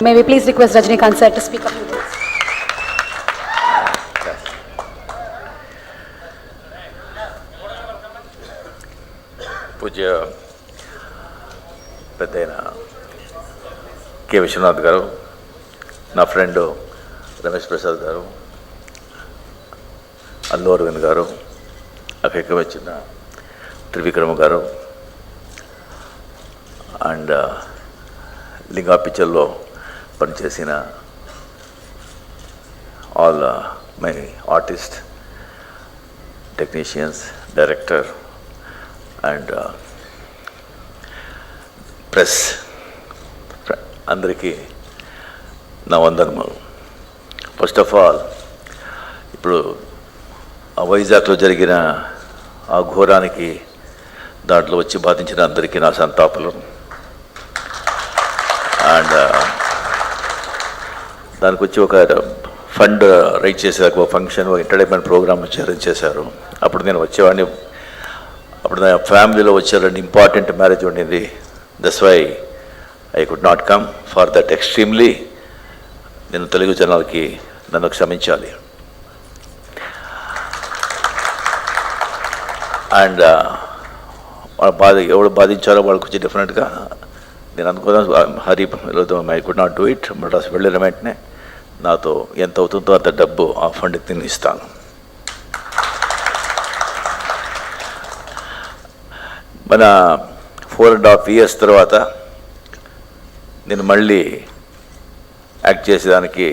May we please request Rajnikant sir to speak a పూజ్య పెద్దయిన K. Vishwanath గారు నా ఫ్రెండ్ రమేష్ ప్రసాద్ గారు అల్లు అరవింద్ గారు అక్కడికి వచ్చిన త్రివిక్రమ గారు అండ్ లింగా పిక్చర్లో పనిచేసిన all my artist technicians director and press అందరికీ నా వందనములు. ఫస్ట్ ఆఫ్ ఆల్ ఇప్పుడు ఆ వైజాగ్లో జరిగిన ఆ ఘోరానికి దాంట్లో వచ్చి బాధించిన అందరికీ నా సంతాపలు అండ్ దానికి వచ్చి ఒక ఫండ్ రైట్ చేసేదాకా ఒక ఫంక్షన్ ఒక ఎంటర్టైన్మెంట్ ప్రోగ్రామ్ అరేంజ్ చేశారు. అప్పుడు నేను వచ్చేవాడిని. అప్పుడు నా ఫ్యామిలీలో వచ్చే రెండు ఇంపార్టెంట్ మ్యారేజ్ ఉండింది. Thus why I could not come for that extremely నేను తెలుగు జనాలకి నన్ను క్షమించాలి. అండ్ uh, వాళ్ళ బాధ ఎవరు బాధించారో వాళ్ళకి వచ్చి డెఫినెట్గా నేను అనుకున్నాను Hari I could not do it Madras వెళ్ళిన వెంటనే నాతో ఎంత అవుతుందో అంత డబ్బు ఆ ఫండ్ తినిస్తాను ఇస్తాను. మన ఫోర్ అండ్ హాఫ్ ఇయర్స్ తర్వాత నేను మళ్ళీ యాక్ట్ చేసేదానికి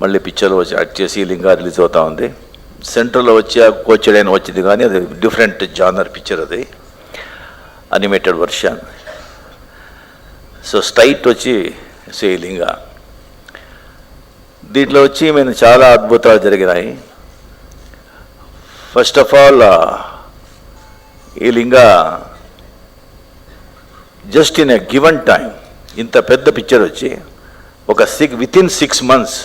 మళ్ళీ పిక్చర్లో వచ్చి యాక్ట్ చేసి లింగా రిలీజ్ అవుతా ఉంది. సెంటర్లో వచ్చి కోచ్ కోచడైన వచ్చింది కానీ అది డిఫరెంట్ జానర్ పిక్చర్ అది. అనిమేటెడ్ వర్షన్ సో స్ట్రైట్ వచ్చి లింగా దీంట్లో వచ్చి మేము చాలా అద్భుతాలు జరిగినాయి. ఫస్ట్ ఆఫ్ ఆల్ ఈ Lingaa just in a given time ఇంత పెద్ద పిక్చర్ వచ్చి ఒక six within six months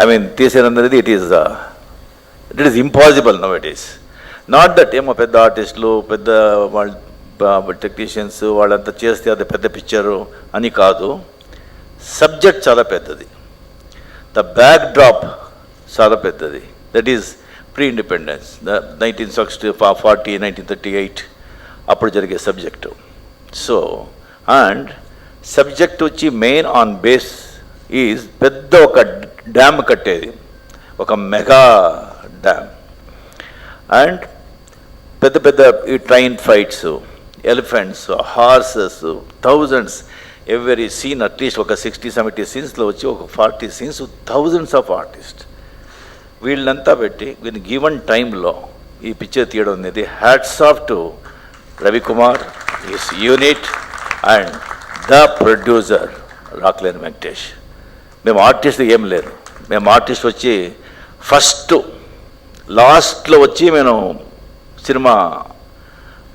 I mean తీసేనన్నది it is it is impossible now it is not that ఏమో పెద్ద ఆర్టిస్టులు పెద్ద వాళ్ళు టెక్నీషియన్స్ వాళ్ళంతా చేస్తే అది పెద్ద పిక్చరు అని కాదు. సబ్జెక్ట్ చాలా పెద్దది. ద బ్యాక్ డ్రాప్ చాలా పెద్దది. That is pre independence nineteen sixty forty nineteen thirty eight అప్పుడు జరిగే సబ్జెక్టు సో అండ్ సబ్జెక్ట్ వచ్చి మెయిన్ ఆన్ బేస్ ఈజ్ పెద్ద ఒక డ్యామ్ కట్టేది. ఒక మెగా డ్యామ్ అండ్ పెద్ద పెద్ద ఈ train fights elephants horses thousands every scene at least ఒక సిక్స్టీ సెవెంటీ సీన్స్లో వచ్చి ఒక forty scenes thousands of artist వీళ్ళంతా పెట్టి విన్ గివన్ టైంలో ఈ పిక్చర్ తీయడం అనేది hats off to Ravikumar is unit and the producer Rockline Venkatesh మేము ఆర్టిస్ట్ ఏం లేదు మేము ఆర్టిస్ట్ వచ్చి ఫస్ట్ లాస్ట్లో వచ్చి మేము సినిమా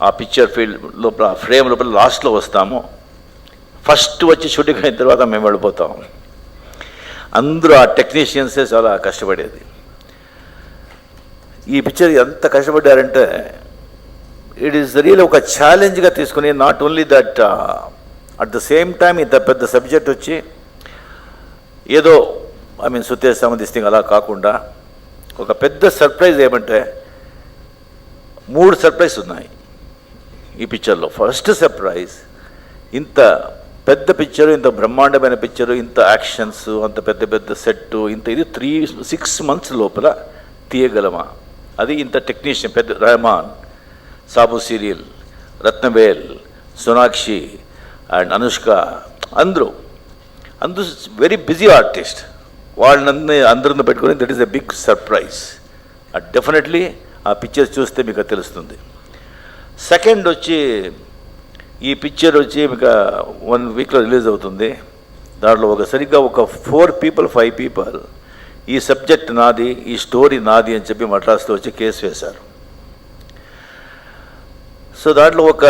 ఆ పిక్చర్ ఫీల్డ్ లోపల ఫ్రేమ్ లోపల లాస్ట్లో వస్తాము. ఫస్ట్ వచ్చి షూటింగ్ అయిన తర్వాత మేము వెళ్ళిపోతాం. అందరూ ఆ టెక్నీషియన్సే చాలా కష్టపడేది. ఈ పిక్చర్ ఎంత కష్టపడ్డారంటే ఇట్ ఈస్ రియల్ ఒక ఛాలెంజ్గా తీసుకుని not only that at the same time ఇంత పెద్ద సబ్జెక్ట్ వచ్చి ఏదో ఐ మీన్ సుతే సంబంధిస్తే అలా కాకుండా ఒక పెద్ద సర్ప్రైజ్ ఏమంటే మూడు సర్ప్రైజ్ ఉన్నాయి. ఈ పిక్చర్లో ఫస్ట్ సర్ప్రైజ్ ఇంత పెద్ద పిక్చరు ఇంత బ్రహ్మాండమైన పిక్చరు ఇంత యాక్షన్స్ అంత పెద్ద పెద్ద సెట్టు ఇంత ఇది త్రీ సిక్స్ మంత్స్ లోపల తీయగలమా? అది ఇంత టెక్నీషియన్ పెద్ద రెహమాన్ సాబు సీరియల్ రత్నవేల్ సోనాక్షి అండ్ అనుష్క అందరూ అందరూ వెరీ బిజీ ఆర్టిస్ట్ వాళ్ళని అందరిని పెట్టుకొని that is a big surprise definitely ఆ పిక్చర్ చూస్తే మీకు తెలుస్తుంది. సెకండ్ వచ్చి ఈ పిక్చర్ వచ్చి ఇక వన్ వీక్లో రిలీజ్ అవుతుంది. దాంట్లో ఒక సరిగ్గా ఒక ఫోర్ పీపుల్ ఫైవ్ పీపుల్ ఈ సబ్జెక్ట్ నాది ఈ స్టోరీ నాది అని చెప్పి మద్రాసులో వచ్చి కేసు వేశారు. సో దాంట్లో ఒక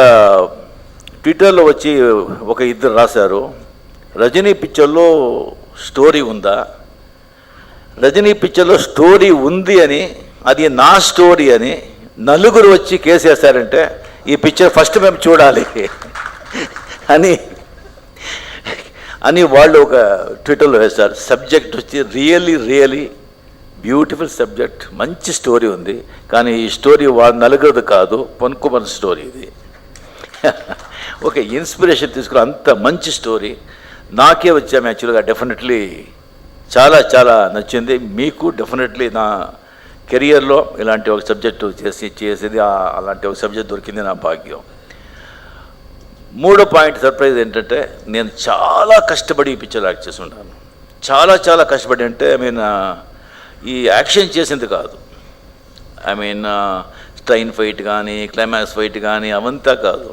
ట్విట్టర్లో వచ్చి ఒక ఇద్దరు రాశారు. రజనీ పిక్చర్లో స్టోరీ ఉందా? రజనీ పిక్చర్లో స్టోరీ ఉంది అని అది నా స్టోరీ అని నలుగురు వచ్చి కేసు వేశారంటే ఈ పిక్చర్ ఫస్ట్ మేము చూడాలి అని అని వాళ్ళు ఒక ట్విట్టర్లో వేశారు సబ్జెక్ట్ వచ్చి రియల్లీ రియలీ బ్యూటిఫుల్ సబ్జెక్ట్ మంచి స్టోరీ ఉంది. కానీ ఈ స్టోరీ వాళ్ళ నలుగురిది కాదు పనుకుమన్ స్టోరీ ఇది. ఒక ఇన్స్పిరేషన్ తీసుకుని అంత మంచి స్టోరీ. నాకే వచ్చాము యాక్చువల్గా డెఫినెట్లీ చాలా చాలా నచ్చింది. మీకు డెఫినెట్లీ నా కెరియర్లో ఇలాంటి ఒక సబ్జెక్టు చేసి చేసేది అలాంటి ఒక సబ్జెక్ట్ దొరికింది నా భాగ్యం. మూడో పాయింట్ సర్ప్రైజ్ ఏంటంటే నేను చాలా కష్టపడి ఈ పిక్చర్ యాక్ట్ చేసి ఉంటాను చాలా చాలా కష్టపడి అంటే ఐ మీన్ ఈ యాక్షన్ చేసింది కాదు. ఐ మీన్ స్ట్రైన్ ఫైట్ కానీ క్లైమాక్స్ ఫైట్ కానీ అవంతా కాదు.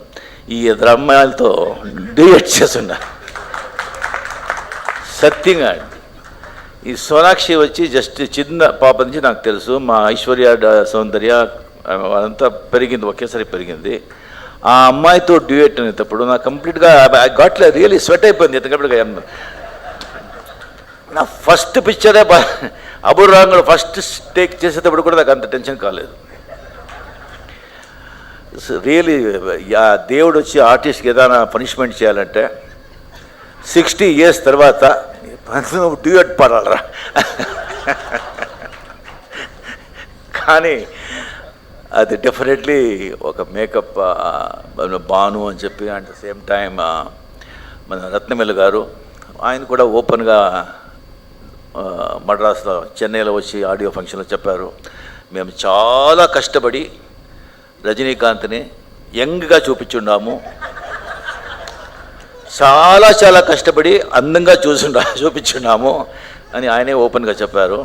ఈ ఇద్దరు అమ్మాయిలతో డిఎట్ చేస్తున్నా సత్యంగా ఈ సోనాక్షి వచ్చి జస్ట్ చిన్న పాప నుంచి నాకు తెలుసు. మా ఐశ్వర్య సౌందర్య అదంతా పెరిగింది ఒకేసారి పెరిగింది. ఆ అమ్మాయితో డ్యూయట్ అనేటప్పుడు నాకు కంప్లీట్గా ఐ గాట్లో రియలీ స్వెట్ అయిపోయింది. ఎందుకంటే నా ఫస్ట్ పిక్చరే అబురాంగుడు ఫస్ట్ టేక్ చేసేటప్పుడు కూడా నాకు అంత టెన్షన్ కాలేదు. రియలీ దేవుడు వచ్చి ఆర్టిస్ట్కి ఏదైనా పనిష్మెంట్ చేయాలంటే సిక్స్టీ ఇయర్స్ తర్వాత నువ్వు డ్యూయట్ పాడాలరా. కానీ అది డెఫినెట్లీ ఒక మేకప్ బాను అని చెప్పి అట్ ద సేమ్ టైం మన రత్నమిల్లు గారు ఆయన కూడా ఓపెన్గా మద్రాసులో చెన్నైలో వచ్చి ఆడియో ఫంక్షన్లో చెప్పారు. మేము చాలా కష్టపడి రజనీకాంత్ని యంగ్గా చూపించున్నాము చాలా చాలా కష్టపడి అందంగా చూసుండా చూపించున్నాము అని ఆయనే ఓపెన్గా చెప్పారు.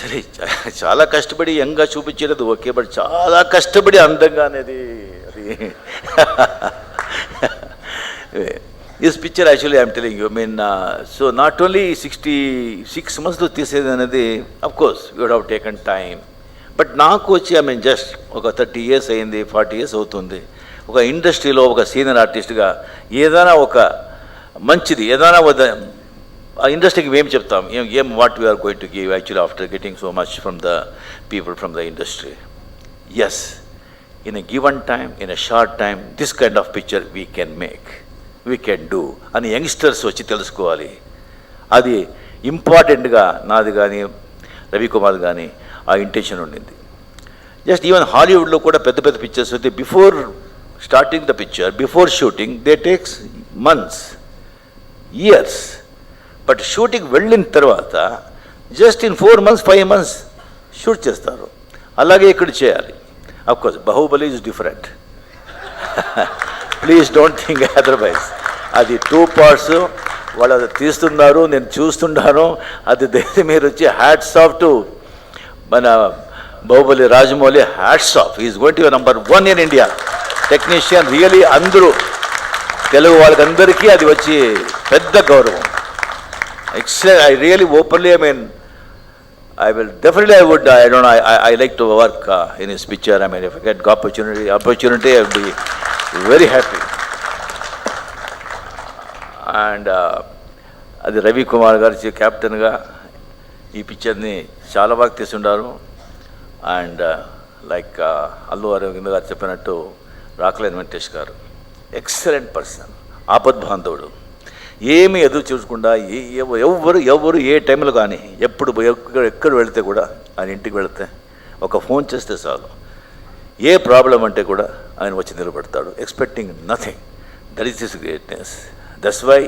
సరే చాలా కష్టపడి యంగ్గా చూపించేది ఓకే బట్ చాలా కష్టపడి అందంగా అనేది అది. This picture actually I'm telling you mean so not only sixty six మంత్స్లో తీసేది అనేది of course you have taken time but నాకు వచ్చి ఐ మీన్ జస్ట్ ఒక థర్టీ ఇయర్స్ అయింది ఫార్టీ ఇయర్స్ అవుతుంది. ఒక ఇండస్ట్రీలో ఒక సీనియర్ ఆర్టిస్ట్గా ఏదైనా ఒక మంచిది ఏదైనా ఒక ఆ ఇండస్ట్రీకి మేము చెప్తాం ఏం ఏం what we are going to give actually after getting so much from the people from the industry as in a given time in a short time this kind of picture we can make we can do అని youngsters వచ్చి తెలుసుకోవాలి. అది ఇంపార్టెంట్గా నాది కానీ రవికుమార్ కానీ ఆ intention ఉండింది. జస్ట్ ఈవెన్ హాలీవుడ్లో కూడా పెద్ద పెద్ద పిక్చర్స్ అయితే before starting the picture before shooting they takes months years but shooting వెళ్ళిన తర్వాత just in four months five months shoot చేస్తారు. అలాగే ఇక్కడ చేయాలి. Course Baahubali is different please don't think otherwise అది టూ పార్ట్స్ వాళ్ళు అది తీస్తున్నారు నేను చూస్తున్నాను అది దేని మీరు వచ్చి హ్యాట్స్ ఆఫ్ టు మన Baahubali Rajamouli hats off is going to number one in India technician really అందరూ తెలుగు వాళ్ళకందరికీ అది వచ్చి పెద్ద గౌరవం. Excellent I really openly I mean I will definitely I would I don't I like to work in is picture I mean if get opportunity opportunity I be very happy and అది రవి రవికుమార్ గారి క్యాప్టెన్గా ఈ పిక్చర్ని చాలా బాగా తీసుండారు and like Allu Aravind గారు చెప్పినట్టు రాకలేని వెంకటేష్ గారు. ఎక్సలెంట్ పర్సన్ ఆపద్బాంధవుడు ఏమి ఎదురు చూడకుండా ఎవరు ఎవ్వరు ఎవరు ఏ టైంలో కానీ ఎప్పుడు ఎక్కడ ఎక్కడ వెళితే కూడా ఆయన ఇంటికి వెళితే ఒక ఫోన్ చేస్తే చాలు. ఏ ప్రాబ్లం అంటే కూడా ఆయన వచ్చి నిలబడతాడు. Expecting nothing that is this greatness that's why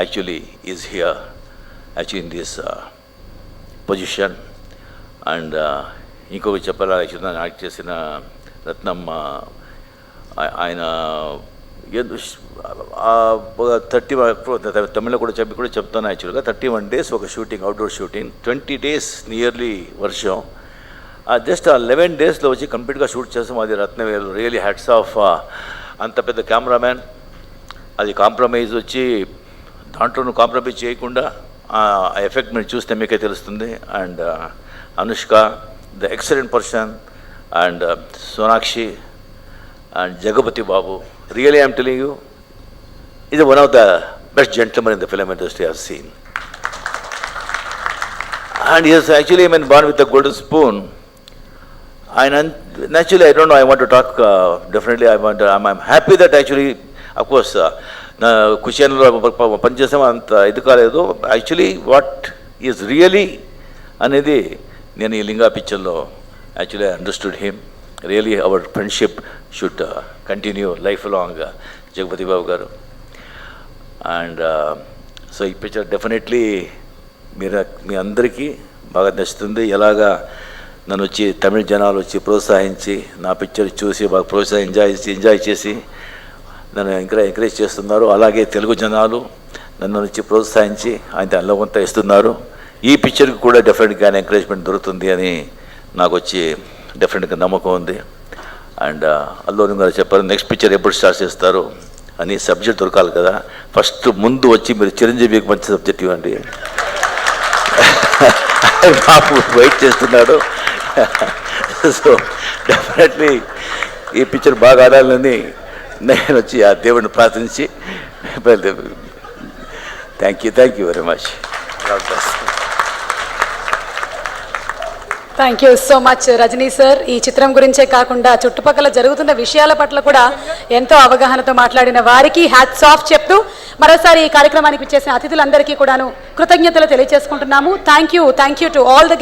actually is here actually in this position and ఇంకొకటి చెప్పాలా? యాక్చువల్ యాక్ట్ చేసిన రత్నమ్మ uh, ఆయన థర్టీ తమిళ కూడా చెప్పి కూడా చెప్తాను యాక్చువల్గా. థర్టీ వన్ డేస్ ఒక shooting outdoor shooting. Twenty days nearly వర్షం. జస్ట్ ఆ లెవెన్ డేస్లో వచ్చి కంప్లీట్గా షూట్ చేస్తాం. అది రత్నవేలు. రియలీ హ్యాట్స్ ఆఫ్ అంత పెద్ద కెమెరామ్యాన్. అది కాంప్రమైజ్ వచ్చి దాంట్లోనూ కాంప్రమైజ్ చేయకుండా ఆ ఎఫెక్ట్ మీరు చూస్తే మీకే తెలుస్తుంది. And Anushka the excellent person. And Sonakshi. And Jagapathi Babu really I'm telling you is one of the best gentlemen in the film industry I've seen. And he has actually been born with a golden spoon. And un- naturally, I don't know, I want to talk, uh, definitely, I want to, I'm, I'm happy that actually, of course, uh, నా కుషన్లో పనిచేసాం అంత ఇది కాలేదు actually what is really అనేది నేను ఈ లింగా పిక్చర్లో actually understood him really our friendship should continue life long Jagapathi Babu garu and so ఈ picture definitely మీరు మీ అందరికీ బాగా నచ్చుతుంది. ఎలాగా నన్ను వచ్చి తమిళ జనాలు వచ్చి ప్రోత్సహించి నా పిక్చర్ చూసి బాగా ప్రోత్సహించి ఎంజాయ్ ఎంజాయ్ చేసి నన్ను ఎంకరేజ్ ఎంకరేజ్ చేస్తున్నారు. అలాగే తెలుగు జనాలు నన్ను వచ్చి ప్రోత్సహించి ఆయన అల్లవంతా ఇస్తున్నారు. ఈ పిక్చర్కి కూడా డెఫినెట్గా ఎంకరేజ్మెంట్ దొరుకుతుంది అని నాకు వచ్చి డెఫినెట్గా నమ్మకం ఉంది. అండ్ uh, అల్లూరి గారు చెప్పారు నెక్స్ట్ పిక్చర్ ఎప్పుడు స్టార్ట్ చేస్తారు? అని సబ్జెక్ట్ దొరకాలి కదా. ఫస్ట్ ముందు వచ్చి మీరు చిరంజీవికి మంచి సబ్జెక్ట్ ఇవ్వండి. బాబు వెయిట్ చేస్తున్నాడు. సో డెఫినెట్లీ ఈ పిక్చర్ బాగా ఆడాలని నేను వచ్చి ఆ దేవుడిని ప్రార్థించి thank you thank you very much thank you so much Rajini sir ఈ చిత్రం గురించే కాకుండా చుట్టుపక్కల జరుగుతున్న విషయాల పట్ల కూడా ఎంతో అవగాహనతో మాట్లాడిన వారికి హ్యాట్స్ ఆఫ్ చెప్తూ మరోసారి ఈ కార్యక్రమానికి చేసిన అతిథులందరికీ కూడాను కృతజ్ఞతలు తెలియజేసుకుంటున్నాము. Thank you thank you to all the